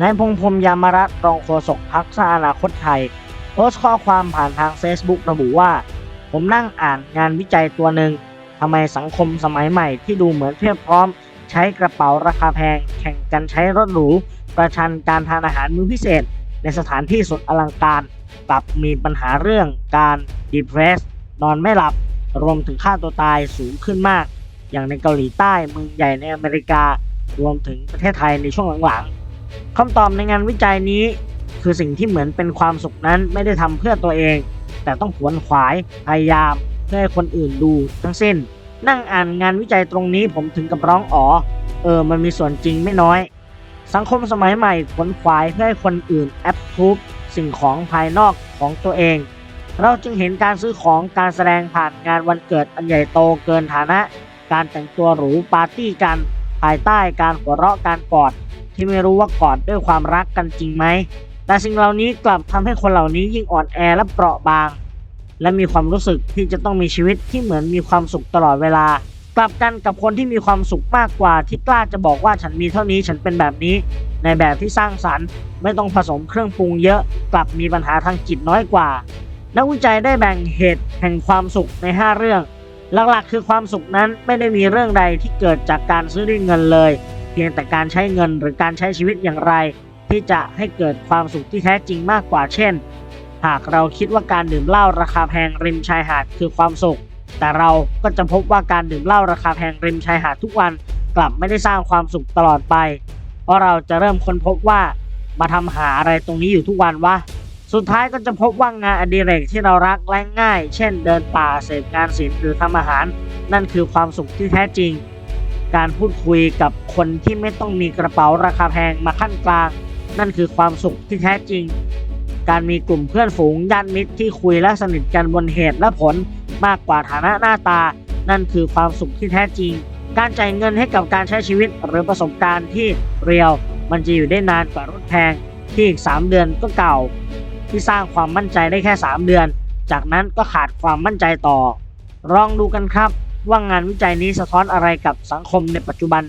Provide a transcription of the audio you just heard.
นายพงพรมยามรัตน์รองโฆษกพักสาอนาคตไทย โพสต์ข้อความผ่านทาง Facebook ระบุว่า ผมนั่งอ่านงานวิจัยตัวหนึ่งทำไมสังคมสมัยใหม่ที่ดูเหมือนเพียบพร้อม ใช้กระเป๋าราคาแพง แข่งกันใช้รถหรู ประชันการทานอาหารมื้อพิเศษ ในสถานที่สุดอลังการกลับมีปัญหาเรื่องการ depress นอนไม่หลับ รวมถึงค่าตัวตายสูงขึ้นมาก อย่างในเกาหลีใต้เมืองใหญ่ในอเมริกา รวมถึงประเทศไทยในช่วงหลังๆ คำตอบในงานวิจัยนี้ คือสิ่งที่เหมือนเป็นความสุขนั้นไม่ได้ทำเพื่อตัวเอง แต่ต้องขวนขวายพยายามเพื่อให้คนอื่นดูทั้งสิ้น นั่งอ่านงานวิจัยตรงนี้ผมถึงกับร้องอ๋อ เออ มันมีส่วนจริงไม่น้อย สังคมสมัยใหม่ขวนขวายเพื่อให้คนอื่นแอปพูบสิ่งของภายนอกของตัวเอง เราจึงเห็นการซื้อของการแสดงผ่านงานวันเกิดอันใหญ่โตเกินฐานะ การแต่งตัวหรูปาร์ตี้กัน ภายใต้การหัวเราะการกอด ที่ไม่รู้ว่ากอดด้วยความรักกันจริงไหม แต่สิ่งเหล่านี้กลับทำให้คนเหล่านี้ยิ่งอ่อนแอและเปราะบาง และมีความรู้สึกที่จะต้องมีชีวิตที่เหมือนมีความสุขตลอดเวลา กลับกันกับคนที่มีความสุขมากกว่าที่กล้าจะบอกว่าฉันมีเท่านี้ฉันเป็นแบบนี้ ในแบบที่สร้างสรรค์ ไม่ต้องผสมเครื่องปรุงเยอะ กลับมีปัญหาทางจิตน้อยกว่า นักวิจัยได้แบ่งเหตุแห่งความสุขใน 5 เรื่องหลักๆ คือความสุขนั้นไม่ได้มีเรื่องใดที่เกิดจากการซื้อด้วยเงินเลย พียงแต่การใช้เงินหรือการใช้ชีวิตอย่างไร ที่จะให้เกิดความสุขที่แท้จริงมากกว่าเช่น หากเราคิดว่าการดื่มเหล้าราคาแพงริมชายหาดคือความสุข แต่เราก็จะพบว่าการดื่มเหล้าราคาแพงริมชายหาดทุกวันกลับไม่ได้สร้างความสุขตลอดไป เพราะเราจะเริ่มค้นพบว่ามาทำหาอะไรตรงนี้อยู่ทุกวันวะ สุดท้ายก็จะพบว่างานอดิเรกที่เรารักและง่าย เช่น เดินป่าเสพงานศิลป์หรือทำอาหาร นั่นคือความสุขที่แท้จริง การพูดคุยกับคนที่ไม่ต้องมีกระเป๋าราคาแพงมาขั้นกลาง นั่นคือความสุขที่แท้จริง การมีกลุ่มเพื่อนฝูงญาติมิตรที่คุยและสนิทกันบนเหตุและผลมากกว่าฐานะหน้าตา นั่นคือความสุขที่แท้จริง การจ่ายเงินให้กับการใช้ชีวิตหรือประสบการณ์ที่เรียว มันจะอยู่ได้นานกว่ารถแพงที่อีก 3 เดือนก็เก่า ที่สร้างความมั่นใจได้แค่ 3 เดือน จากนั้นก็ขาดความมั่นใจต่อลองดูกันครับ ว่างานวิจัยนี้สะท้อนอะไรกับสังคมในปัจจุบัน